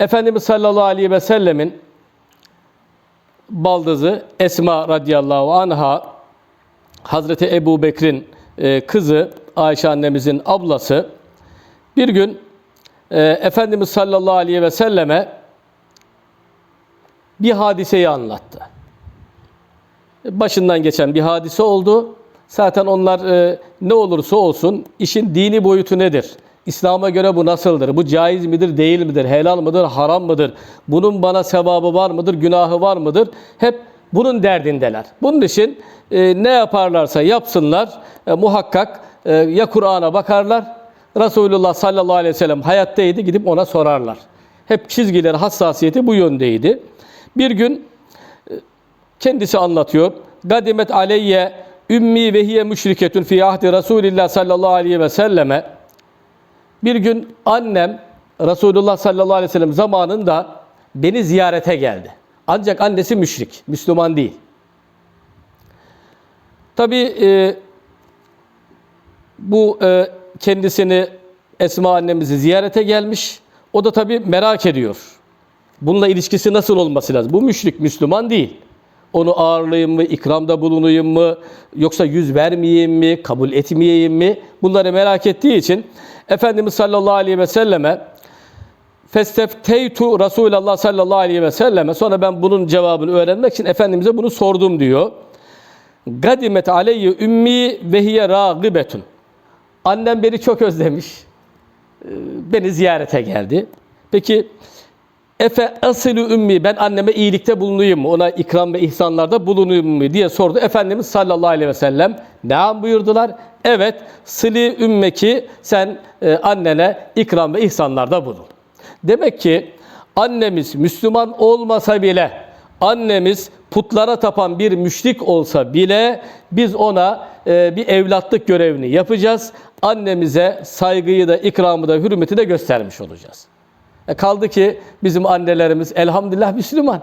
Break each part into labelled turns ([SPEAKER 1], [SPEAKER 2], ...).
[SPEAKER 1] Efendimiz sallallahu aleyhi ve sellemin baldızı Esma radıyallahu anha Hazreti Ebu Bekir'in e, kızı Ayşe annemizin ablası bir gün e, Efendimiz sallallahu aleyhi ve selleme bir hadiseyi anlattı. Başından geçen bir hadise oldu. Zaten onlar e, ne olursa olsun işin dini boyutu nedir? İslam'a göre bu nasıldır? Bu caiz midir, değil midir? Helal mıdır, haram mıdır? Bunun bana sevabı var mıdır, günahı var mıdır? Hep bunun derdindeler. Bunun için e, ne yaparlarsa yapsınlar e, muhakkak e, ya Kur'an'a bakarlar, Resulullah sallallahu aleyhi ve sellem hayattaydı gidip ona sorarlar. Hep çizgileri, hassasiyeti bu yöndeydi. Bir gün kendisi anlatıyor. Gadimet aleyye ümmi ve hiye müşriketun fi ahdi Resulillah sallallahu aleyhi ve selleme. Bir gün annem Resulullah sallallahu aleyhi ve sellem zamanında beni ziyarete geldi. Ancak annesi müşrik, Müslüman değil. Tabii e, bu e, kendisini Esma annemizi ziyarete gelmiş. O da tabii merak ediyor. Bununla ilişkisi nasıl olması lazım? Bu müşrik, Müslüman değil. Onu ağırlayayım mı, ikramda bulunayım mı, yoksa yüz vermeyeyim mi, kabul etmeyeyim mi? Bunları merak ettiği için Efendimiz sallallahu aleyhi ve selleme Festefteytu Resulallah sallallahu aleyhi ve selleme sonra ben bunun cevabını öğrenmek için Efendimiz'e bunu sordum diyor. Gadimet aleyhi ümmi ve hiye ragibetun. Annem beni çok özlemiş. Ee, Beni ziyarete geldi. Peki Efe asılü ümmi ben anneme iyilikte bulunayım mı? Ona ikram ve ihsanlarda bulunayım mı diye sordu. Efendimiz sallallahu aleyhi ve sellem ne buyurdular? Evet sıli ümmeki sen e, annene ikram ve ihsanlarda bulun. Demek ki annemiz Müslüman olmasa bile annemiz putlara tapan bir müşrik olsa bile biz ona e, bir evlatlık görevini yapacağız. Annemize saygıyı da ikramı da hürmeti de göstermiş olacağız. E kaldı ki bizim annelerimiz elhamdülillah Müslüman.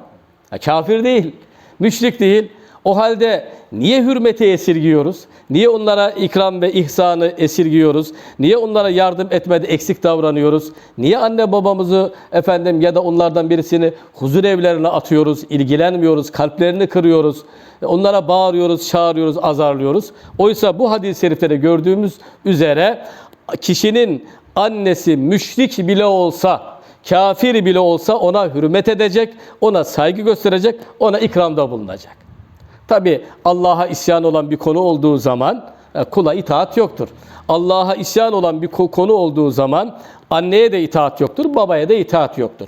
[SPEAKER 1] E kafir değil, müşrik değil. O halde niye hürmeti esirgiyoruz? Niye onlara ikram ve ihsanı esirgiyoruz? Niye onlara yardım etmede eksik davranıyoruz? Niye anne babamızı efendim ya da onlardan birisini huzur evlerine atıyoruz, ilgilenmiyoruz, kalplerini kırıyoruz? E Onlara bağırıyoruz, çağırıyoruz, azarlıyoruz. Oysa bu hadis-i şeriflerde gördüğümüz üzere kişinin annesi müşrik bile olsa, kafir bile olsa ona hürmet edecek, ona saygı gösterecek, ona ikramda bulunacak. Tabi Allah'a isyan olan bir konu olduğu zaman e, kula itaat yoktur. Allah'a isyan olan bir ko- konu olduğu zaman anneye de itaat yoktur, babaya da itaat yoktur.